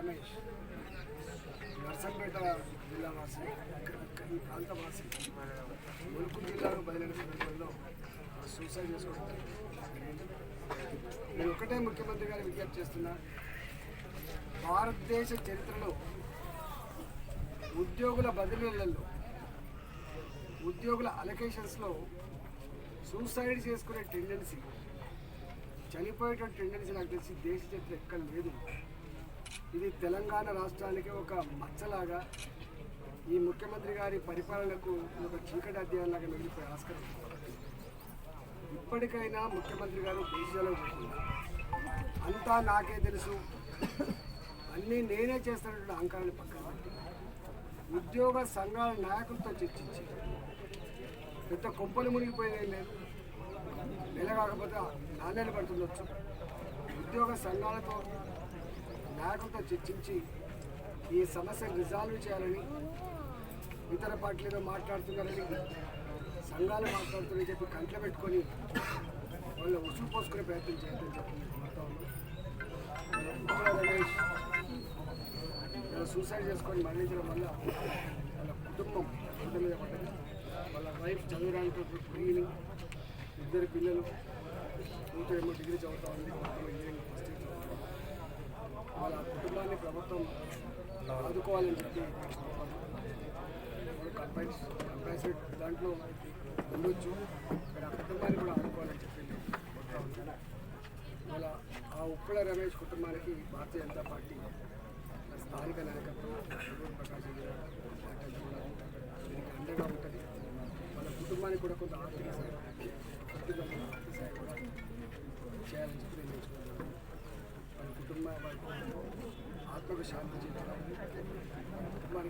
రమేష్. నర్సంపేట జిల్లా వాసి ఈ ప్రాంత వాసి ములుకు జిల్లాలో బదిలైన సందర్భంలో సూసైడ్ చేసుకోవడం నేను ఒకటే ముఖ్యమంత్రి గారు విజ్ఞప్తి చేస్తున్నా భారతదేశ చరిత్రలో ఉద్యోగుల బదిలీలలో ఉద్యోగుల అలొకేషన్స్లో సూసైడ్ చేసుకునే టెండెన్సీ చనిపోయేటువంటి టెండెన్సీ నాకు తెలిసి దేశ చరిత్ర ఎక్కడ లేదు. ఇది తెలంగాణ రాష్ట్రానికి ఒక మచ్చలాగా ఈ ముఖ్యమంత్రి గారి పరిపాలనకు ఒక చీకటి అధ్యాయంలాగా మిగిలిపోయి ఆస్కారం. ఇప్పటికైనా ముఖ్యమంత్రి గారు దేశాలో అంతా నాకే తెలుసు. అన్నీ నేనే చేస్తానటువంటి అహంకారాన్ని పక్కన ఉద్యోగ సంఘాల నాయకులతో చర్చించి పెద్ద కొంపలు మునిగిపోయినాయి లేదు నెల కాకపోతే నాణ్యాలు పడుతుండొచ్చు. ఉద్యోగ సంఘాలతో నాయకులతో చర్చించి ఈ సమస్యను రిజాల్వ్ చేయాలని ఇతర పార్టీలతో మాట్లాడుతున్నారని సంఘాలు మాట్లాడుతున్నారని చెప్పి కంట్లో పెట్టుకొని వాళ్ళు ఉసులు పోసుకునే ప్రయత్నం చేయొద్దని చెప్పి రమేష్ సూసైడ్ చేసుకొని మరణించడం వల్ల వాళ్ళ కుటుంబం రోడ్డు మీద పడ్డది. వాళ్ళ వైఫ్ చదవడానికి ఇద్దరు పిల్లలు నూట ఏమో డిగ్రీ చదువుతా ఉంది. ఇంజనీరింగ్ ఫస్ట్ ఇయర్ చదువుతా ఉంది. వాళ్ళ కుటుంబాన్ని ప్రభుత్వం ఆదుకోవాలని చెప్పి కంపల్స్ కంపల్సరీ దాంట్లో ఉండొచ్చు. ఇక్కడ కుటుంబాన్ని కూడా ఆదుకోవాలని చెప్పింది అలా ఆ ఉప్పుల రమేష్ కుటుంబానికి భారతీయ జనతా పార్టీ స్థానిక నాయకత్వం సురేష్ దీనికి అండగా ఉంటుంది. వాళ్ళ కుటుంబానికి కూడా కొంత ఆర్థిక సహాయం ఆర్థిక సాయం కూడా చేయాలని చెప్పి నేను నేర్చుకున్నాను వాళ్ళ కుటుంబ వాళ్ళ ఆత్మకు శాంతి చేయాలని వాళ్ళ